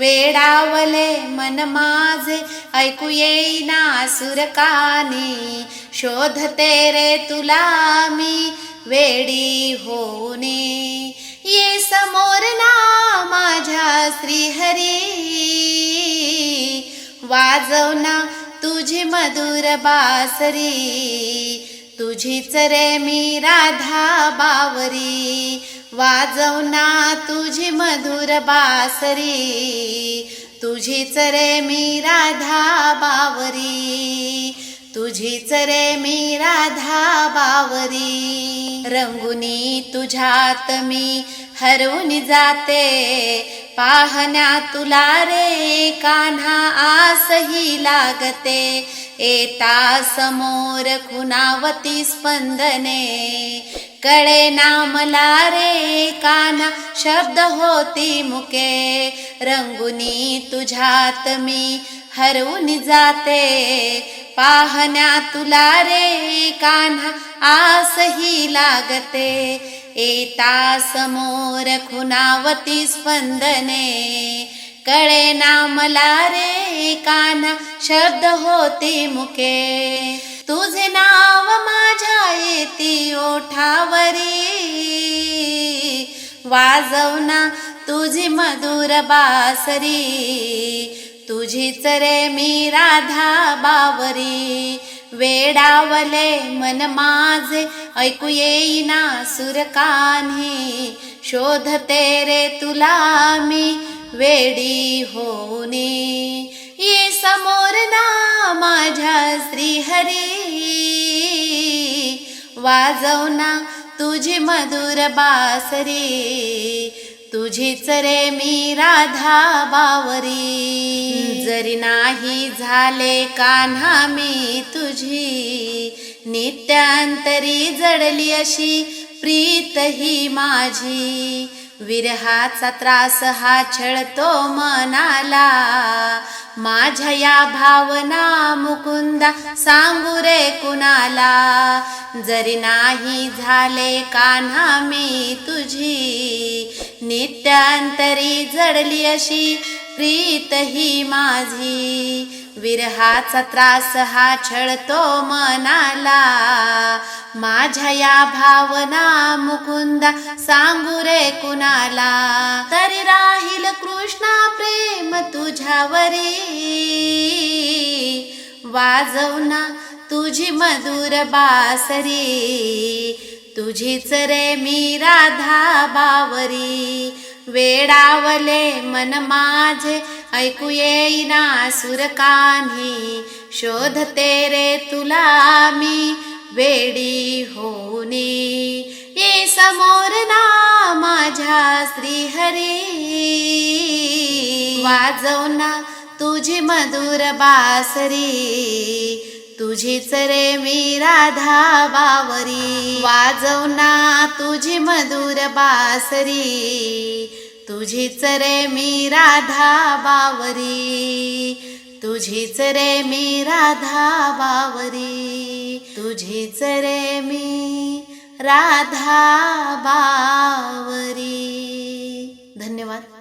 वेडावले मन माझे ऐकू येईना सुरकानी. शोधते रे तुला मी वेडी होणे ये समोर ना माझ्या श्रीहरी. वाजव ना तुझी मधुर बासरी. तुझीच रे मी राधा बावरी. वाजव ना तुझी मधुर बासरी. तुझीच रे मी राधा बावरी. तुझीच रे मी राधा बावरी. रंगुनी तुझ्यात मी हरवून जाते. पाहण्या तुला रे कान्हा आसही लागते. येता समोर खुनावती स्पंदने. कळे नामला रे काना शब्द होती मुके. रंगुनी तुझ्यात मी हरवून जाते. पाहण्या तुला रे कान्हा आसही लागते. येता समोर खुनावती स्पंदने. कळे नामला रे काना शब्द होती मुके. तुझे नाव माझ्या येते ओठावरी वाजवना तुझी मधुर बासरी. तुझीच रे मी राधा बावरी. वेडावले मन माझे ऐकू येईना सुरकान्ही शोधते रे तुला मी वेडी होणे. ये समोर ना माझ्या श्रीहरी. वाजवना तुझी मधुर बासरी. तुझीच रे मी राधा बावरी. जरी नाही झाले कान्हा मी तुझी नित्यांतरी जडली अशी प्रीत ही माझी. विरहाचा त्रास हा छळतो मनाला. माझ्या या भावना मुकुंदा सांगू रे कुणाला? जरी नाही झाले कान्हा मी तुझी नित्यांतरी जडली अशी प्रीत ही माझी. विरहाचा त्रास हा छळतो मनाला. माझ्या या भावना मुकुंदा सांगू रे कुणाला? तरी राहील कृष्णा प्रेम तुझ्यावरी. वाजवना तुझी मधुर बासरी. तुझीच रे मी राधा बावरी. वेडावले मन माझे ऐकू येईना सुरकान्ही. शोधते रे तुला मी वेडी होणे ये समोर ना माझ्या श्रीहरी. वाजवना तुझी मधुर बासरी. तुझीच रे मी राधा बावरी. वाजवना तुझी मधुर बासरी. तुझीच रे मी राधा बावरी. तुझीच रे मी राधा बावरी. तुझीच रे मी राधा बावरी. धन्यवाद.